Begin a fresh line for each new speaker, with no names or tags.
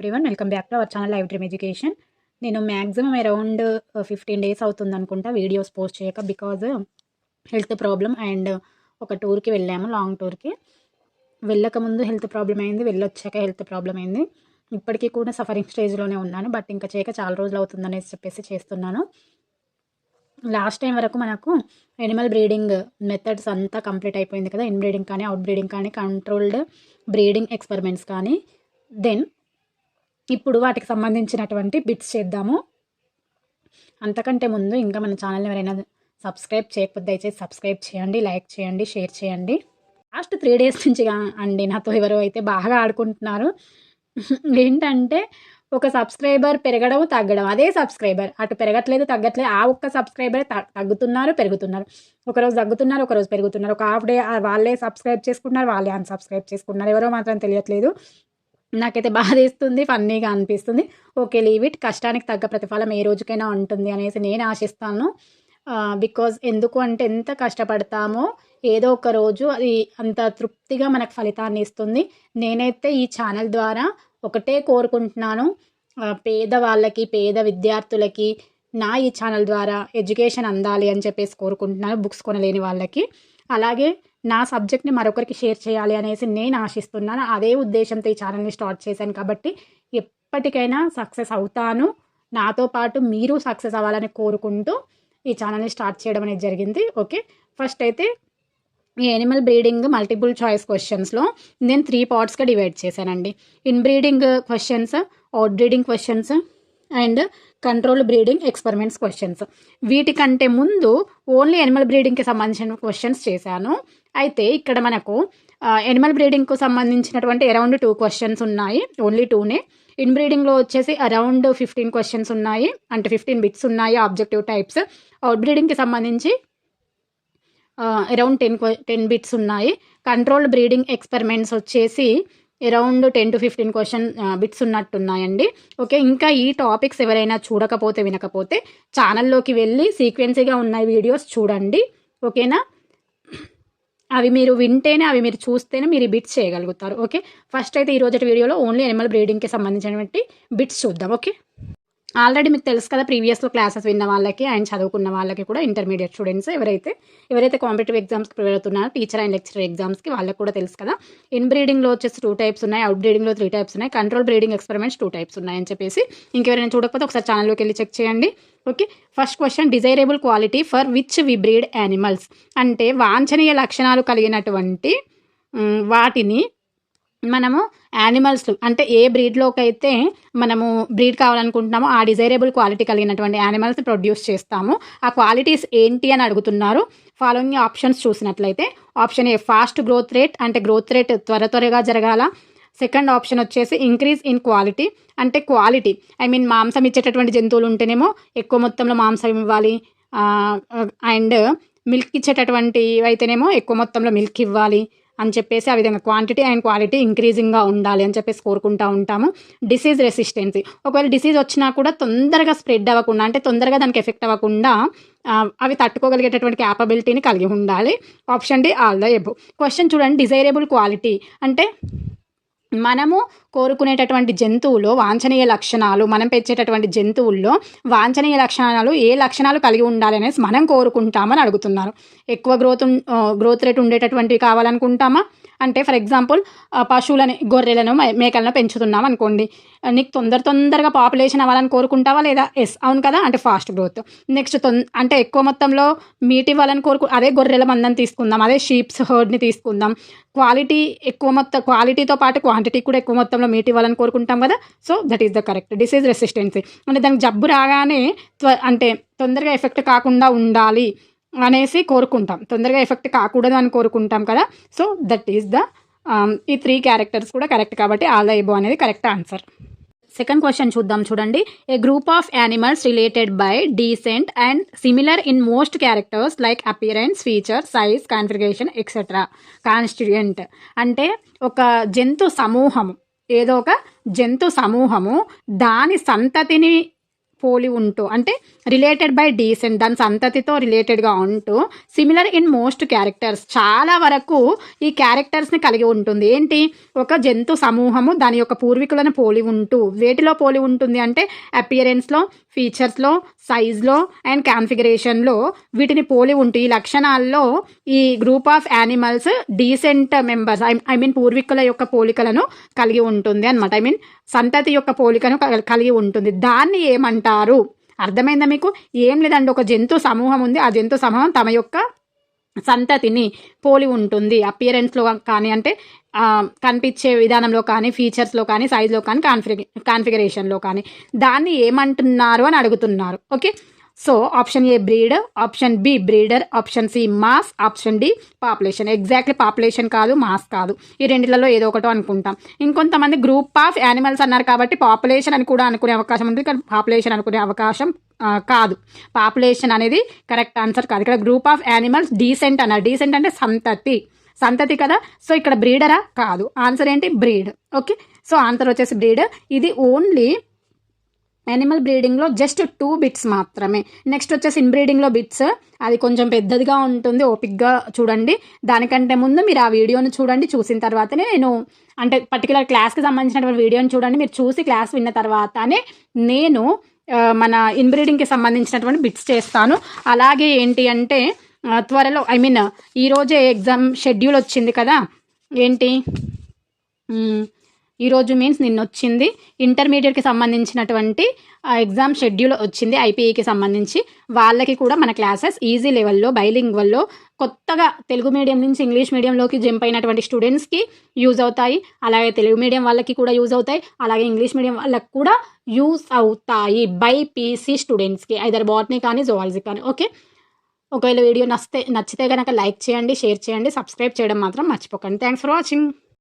Everyone welcome back to our channel live dream education నేను maximum around fifteen days అవుతుంది అనుకుంటా videos post చేయక because health problem and ఒక టూర్కి వెళ్ళాము లాంగ్ టూర్కి వెళ్ళకముందు హెల్త్ ప్రాబ్లం అయింది వెళ్ళొచ్చాక హెల్త్ ప్రాబ్లం అయింది. ఇప్పటికీ కూడా సఫరింగ్ స్టేజ్లోనే ఉన్నాను బట్ ఇంకా చేయక చాలా రోజులు అవుతుంది చెప్పేసి చేస్తున్నాను. లాస్ట్ టైం వరకు మనకు ఎనిమల్ బ్రీడింగ్ మెథడ్స్ అంతా కంప్లీట్ అయిపోయింది కదా ఇన్ బ్రీడింగ్ కానీ అవుట్ బ్రీడింగ్ కానీ కంట్రోల్డ్ బ్రీడింగ్ ఎక్స్పెరిమెంట్స్ కానీ. దెన్ ఇప్పుడు వాటికి సంబంధించినటువంటి బిట్స్ చేద్దాము. అంతకంటే ముందు ఇంకా మన ఛానల్ ఎవరైనా సబ్స్క్రైబ్ చేయకపోతే దయచేసి సబ్స్క్రైబ్ చేయండి లైక్ చేయండి షేర్ చేయండి. లాస్ట్ త్రీ డేస్ నుంచి అండి నాతో ఎవరు అయితే బాగా ఆడుకుంటున్నారు. ఏంటంటే ఒక సబ్స్క్రైబర్ పెరగడం తగ్గడం అదే సబ్స్క్రైబర్. అటు పెరగట్లేదు తగ్గట్లేదు ఆ ఒక్క సబ్స్క్రైబర్ తగ్గుతున్నారు పెరుగుతున్నారు. ఒకరోజు తగ్గుతున్నారు ఒకరోజు పెరుగుతున్నారు. ఒక హాఫ్ డే వాళ్ళే సబ్స్క్రైబ్ చేసుకుంటున్నారు వాళ్ళే అన్సబ్స్క్రైబ్ చేసుకుంటున్నారు. ఎవరో మాత్రం తెలియట్లేదు. నాకైతే బాధేస్తుంది ఫన్నీగా అనిపిస్తుంది. ఓకే లీవ్ ఇట్ కష్టానికి తగ్గ ప్రతిఫలం ఏ రోజుకైనా ఉంటుంది అనేసి నేను ఆశిస్తాను. బికాజ్ ఎందుకు అంటే ఎంత కష్టపడతామో ఏదో ఒక రోజు అది అంత తృప్తిగా మనకు ఫలితాన్ని ఇస్తుంది. నేనైతే ఈ ఛానల్ ద్వారా ఒకటే కోరుకుంటున్నాను. పేదవాళ్ళకి పేద వాళ్ళకి పేద విద్యార్థులకి నా ఈ ఛానల్ ద్వారా ఎడ్యుకేషన్ అందాలి అని చెప్పేసి కోరుకుంటున్నాను. బుక్స్ కొనలేని వాళ్ళకి. అలాగే నా సబ్జెక్ట్ని మరొకరికి షేర్ చేయాలి అనేసి నేను ఆశిస్తున్నాను. అదే ఉద్దేశంతో ఈ ఛానల్ని స్టార్ట్ చేశాను కాబట్టి ఎప్పటికైనా సక్సెస్ అవుతాను. నాతో పాటు మీరు సక్సెస్ అవ్వాలని కోరుకుంటూ ఈ ఛానల్ని స్టార్ట్ చేయడం అనేది జరిగింది. ఓకే? ఫస్ట్ అయితే ఈ ఎనిమల్ బ్రీడింగ్ మల్టిపుల్ చాయిస్ క్వశ్చన్స్లో నేను త్రీ పార్ట్స్గా డివైడ్ చేశానండి. Inbreeding questions outbreeding questions and control breeding experiments questions వీటికంటే ముందు ఓన్లీ ఎనిమల్ బ్రీడింగ్కి సంబంధించిన క్వశ్చన్స్ చేశాను. అయితే ఇక్కడ మనకు ఎనిమల్ బ్రీడింగ్కు సంబంధించినటువంటి అరౌండ్ టూ క్వశ్చన్స్ ఉన్నాయి. ఓన్లీ టూనే ఇన్ బ్రీడింగ్లో వచ్చేసి అరౌండ్ ఫిఫ్టీన్ క్వశ్చన్స్ ఉన్నాయి. అంటే ఫిఫ్టీన్ బిట్స్ ఉన్నాయి ఆబ్జెక్టివ్ టైప్స్ అవుట్ బ్రీడింగ్కి సంబంధించి అరౌండ్ టెన్ టెన్ బిట్స్ ఉన్నాయి. కంట్రోల్డ్ బ్రీడింగ్ ఎక్స్పెరిమెంట్స్ వచ్చేసి around ten to fifteen question bits ఉన్నట్టున్నాయండి. Okay ఇంకా ఈ టాపిక్స్ ఎవరైనా చూడకపోతే వినకపోతే ఛానల్లోకి వెళ్ళి సీక్వెన్సీగా ఉన్న వీడియోస్ చూడండి. ఓకేనా? అవి మీరు వింటేనే అవి మీరు చూస్తేనే మీరు బిట్స్ చేయగలుగుతారు. ఓకే ఫస్ట్ అయితే ఈ రోజు వీడియోలో ఓన్లీ ఎనిమల్ బ్రీడింగ్కి సంబంధించినటువంటి బిట్స్ చూద్దాం. ఓకే? ఆల్రెడీ మీకు తెలుసు కదా ప్రీవియస్లో క్లాసెస్ విన్న వాళ్ళకి అండ్ చదువుకున్న వాళ్ళకి కూడా ఇంటర్మీడియట్ స్టూడెంట్స్ ఎవరైతే ఎవరైతే కాంపిటేటివ్ ఎగ్జామ్స్కి ప్రిపేర్ అవుతున్నారో టీచర్ అండ్ లెక్చరర్ ఎగ్జామ్స్కి వాళ్ళకి కూడా తెలుసు కదా. ఇన్ బ్రీడింగ్లో వచ్చేసి టూ టైప్స్ ఉన్నాయి అవుట్ బ్రీడింగ్లో త్రీ టైప్స్ ఉన్నాయి control breeding experiments two types ఉన్నాయని చెప్పేసి ఇంకెవరైనా చూడకపోతే ఒకసారి ఛానల్లోకి వెళ్ళి చెక్ చేయండి. Okay first question desirable quality for which we breed animals? అంటే వాంఛనీయ లక్షణాలు కలిగినటువంటి వాటిని మనము యానిమల్స్ అంటే ఏ బ్రీడ్లోకి అయితే మనము బ్రీడ్ కావాలనుకుంటున్నామో ఆ డిజైరబుల్ క్వాలిటీ కలిగినటువంటి యానిమల్స్ ప్రొడ్యూస్ చేస్తాము. ఆ క్వాలిటీస్ ఏంటి అని అడుగుతున్నారు. ఫాలోయింగ్ ఆప్షన్స్ చూసినట్లయితే option A fast growth rate అంటే గ్రోత్ రేట్ త్వర త్వరగా జరగాల. సెకండ్ ఆప్షన్ వచ్చేసి ఇంక్రీజ్ ఇన్ క్వాలిటీ అంటే క్వాలిటీ ఐ మీన్ మాంసం ఇచ్చేటటువంటి జంతువులు ఉంటేనేమో ఎక్కువ మొత్తంలో మాంసం ఇవ్వాలి. అండ్ మిల్క్ ఇచ్చేటటువంటి అయితేనేమో ఎక్కువ మొత్తంలో మిల్క్ ఇవ్వాలి. అని చెప్పేసి ఆ విధంగా క్వాంటిటీ అండ్ క్వాలిటీ ఇంక్రీజింగ్గా ఉండాలి అని చెప్పేసి కోరుకుంటా ఉంటాము. డిసీజ్ రెసిస్టెన్సీ ఒకవేళ డిసీజ్ వచ్చినా కూడా తొందరగా స్ప్రెడ్ అవ్వకుండా అంటే తొందరగా దానికి ఎఫెక్ట్ అవ్వకుండా అవి తట్టుకోగలిగేటటువంటి క్యాపబిలిటీని కలిగి ఉండాలి. Option D all the above question చూడండి డిజైరబుల్ క్వాలిటీ అంటే మనము కోరుకునేటటువంటి జంతువులో వాంఛనీయ లక్షణాలు మనం పెంచేటటువంటి జంతువుల్లో వాంఛనీయ లక్షణాలు ఏ లక్షణాలు కలిగి ఉండాలి అనేసి మనం కోరుకుంటామని అడుగుతున్నారు. ఎక్కువ గ్రోత్ గ్రోత్ రేట్ ఉండేటటువంటివి కావాలనుకుంటామా? అంటే ఫర్ ఎగ్జాంపుల్ పశువులని గొర్రెలను మే- మేకలను పెంచుతున్నాం అనుకోండి. నీకు తొందర తొందరగా పాపులేషన్ అవ్వాలని కోరుకుంటావా లేదా? ఎస్ అవును కదా? అంటే ఫాస్ట్ గ్రోత్ నెక్స్ట్ తొం అంటే ఎక్కువ మొత్తంలో మీట్ ఇవ్వాలని కోరుకు అదే గొర్రెల మందని తీసుకుందాం అదే షీప్స్ హర్డ్ని తీసుకుందాం. క్వాలిటీ ఎక్కువ మొత్తం క్వాలిటీతో పాటు క్వాంటిటీ కూడా ఎక్కువ మొత్తంలో మీట్ ఇవ్వాలని కోరుకుంటాం కదా? So that is the correct disease resistance అంటే దానికి జబ్బు రాగానే త్వ అంటే తొందరగా ఎఫెక్ట్ కాకుండా ఉండాలి. అనేసి కోరుకుంటాం. తొందరగా ఎఫెక్ట్ కాకూడదు అని కోరుకుంటాం కదా. సో దట్ ఈస్ ద ఈ త్రీ క్యారెక్టర్స్ కూడా కరెక్ట్ కాబట్టి ఆల్ ద ఎబో అనేది కరెక్ట్ ఆన్సర్. సెకండ్ క్వశ్చన్ చూద్దాం చూడండి. A group of animals related by descent and similar in most characters like appearance feature size configuration etcetera constituent అంటే ఒక జంతు సమూహము. ఏదో ఒక జంతు సమూహము. దాని సంతతిని పోలి ఉంటూ అంటే రిలేటెడ్ బై డీసెంట్ దాని సంతతితో రిలేటెడ్గా ఉంటూ సిమిలర్ ఇన్ మోస్ట్ క్యారెక్టర్స్ చాలా వరకు ఈ క్యారెక్టర్స్ని కలిగి ఉంటుంది. ఏంటి? ఒక జంతు సమూహము దాని యొక్క పూర్వీకులను పోలి ఉంటూ వేటిలో పోలి ఉంటుంది అంటే అపియరెన్స్లో ఫీచర్స్లో సైజ్లో అండ్ కాన్ఫిగరేషన్లో వీటిని పోలి ఉంటూ ఈ లక్షణాల్లో ఈ group of animals descent members I I mean పూర్వీకుల యొక్క పోలికలను కలిగి ఉంటుంది అనమాట ఐ మీన్ సంతతి యొక్క పోలికను కలిగి ఉంటుంది. దాన్ని ఏమంటారు? అర్థమైందా మీకు? ఏం లేదండి ఒక జంతు సమూహం ఉంది. ఆ జంతు సమూహం తమ యొక్క సంతతిని పోలి ఉంటుంది. అపియరెన్స్లో కానీ అంటే కనిపించే విధానంలో కానీ ఫీచర్స్లో కానీ సైజ్లో కానీ కాన్ఫిగ కాన్ఫిగరేషన్లో కానీ. దాన్ని ఏమంటున్నారు అని అడుగుతున్నారు. Okay so option A breed option B breeder option C mass option D population exactly population కాదు మాస్ కాదు. ఈ రెండిలలో ఏదో ఒకటో అనుకుంటాం. ఇంకొంతమంది గ్రూప్ ఆఫ్ యానిమల్స్ అన్నారు కాబట్టి పాపులేషన్ అని కూడా అనుకునే అవకాశం ఉంది. కానీ పాపులేషన్ అనుకునే అవకాశం కాదు. పాపులేషన్ అనేది కరెక్ట్ ఆన్సర్ కాదు. ఇక్కడ గ్రూప్ ఆఫ్ యానిమల్స్ డీసెంట్ అన్నారు. డీసెంట్ అంటే సంతతి. సంతతి కదా? సో ఇక్కడ బ్రీడరా కాదు. ఆన్సర్ ఏంటి? బ్రీడ్ ఓకే సో ఆన్సర్ వచ్చేసి బ్రీడ్ ఇది ఓన్లీ యానిమల్ బ్రీడింగ్లో జస్ట్ టూ బిట్స్ మాత్రమే. నెక్స్ట్ వచ్చేసి ఇన్బ్రీడింగ్లో బిట్స్ అది కొంచెం పెద్దదిగా ఉంటుంది ఓపిక్గా చూడండి. దానికంటే ముందు మీరు ఆ వీడియోని చూడండి చూసిన తర్వాతనే నేను అంటే పర్టికులర్ క్లాస్కి సంబంధించినటువంటి వీడియోని చూడండి మీరు చూసి క్లాస్ విన్న తర్వాతనే నేను మన ఇన్బ్రీడింగ్కి సంబంధించినటువంటి బిట్స్ చేస్తాను. అలాగే ఏంటి అంటే త్వరలో ఐ మీన్ ఈరోజే ఎగ్జామ్ షెడ్యూల్ వచ్చింది కదా. ఏంటి? ఈరోజు మీన్స్ నిన్న వచ్చింది ఇంటర్మీడియట్కి సంబంధించినటువంటి ఎగ్జామ్ షెడ్యూల్ వచ్చింది ఐపీఈకి సంబంధించి. వాళ్ళకి కూడా మన క్లాసెస్ ఈజీ లెవెల్లో బైలింగ్వల్లో కొత్తగా తెలుగు మీడియం నుంచి ఇంగ్లీష్ మీడియంలోకి జంప్ అయినటువంటి స్టూడెంట్స్కి యూజ్ అవుతాయి. అలాగే తెలుగు మీడియం వాళ్ళకి కూడా యూజ్ అవుతాయి. అలాగే ఇంగ్లీష్ మీడియం వాళ్ళకి కూడా యూజ్ అవుతాయి బై పీసీ స్టూడెంట్స్కి ఐదర్ బాట్నీ కానీ జువాలజీ కానీ. ఓకే ఒకవేళ వీడియో నచ్చితే నచ్చితే కనుక లైక్ చేయండి షేర్ చేయండి సబ్స్క్రైబ్ చేయడం మాత్రం మర్చిపోకండి. Thanks for watching